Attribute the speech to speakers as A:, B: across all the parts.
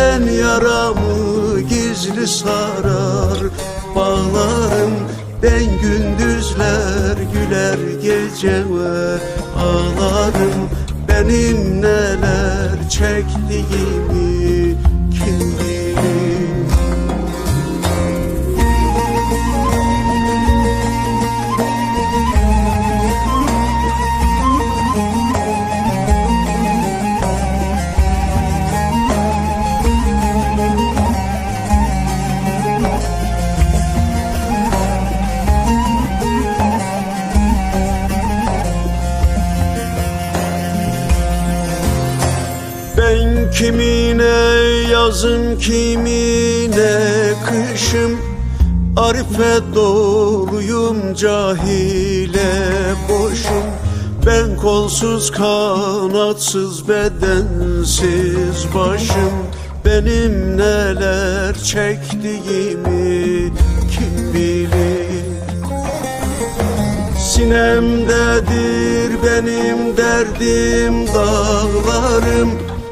A: Ben yaramı gizli sarar bağlarım Ben gündüzler güler geceme ağlarım Benim neler çektiğimi kimine yazım kimine kışım. Arife doluyum cahile boşum. Ben kolsuz kanatsız bedensiz başım. Benim neler çektiğimi kim bilir? Sinemdedir benim derdim dağlarım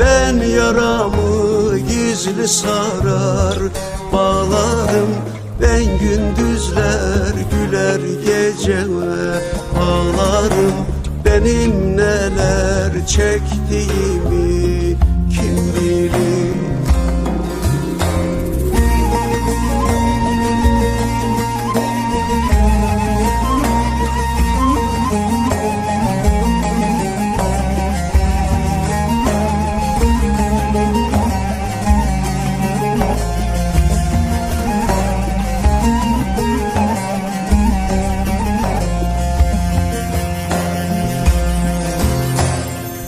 A: Ben yaramı gizli sarar bağlarım Ben gündüzler güler geceme. Ağlarım Benim neler çektiğimi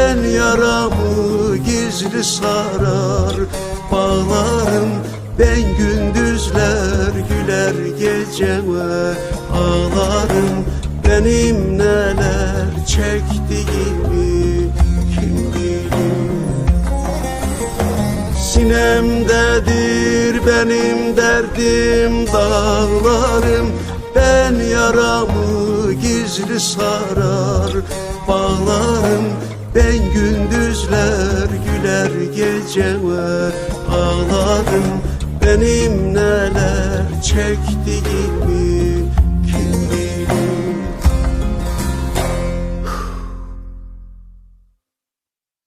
A: Ben yaramı gizli sarar bağlarım Ben gündüzler güler geceme. Ağlarım Benim neler çektiğimi kim bilir? Sinemdedir benim derdim dağlarım Ben yaramı gizli sarar bağlarım Ben gündüzler güler geceme ağlarım Benim neler çektiğimi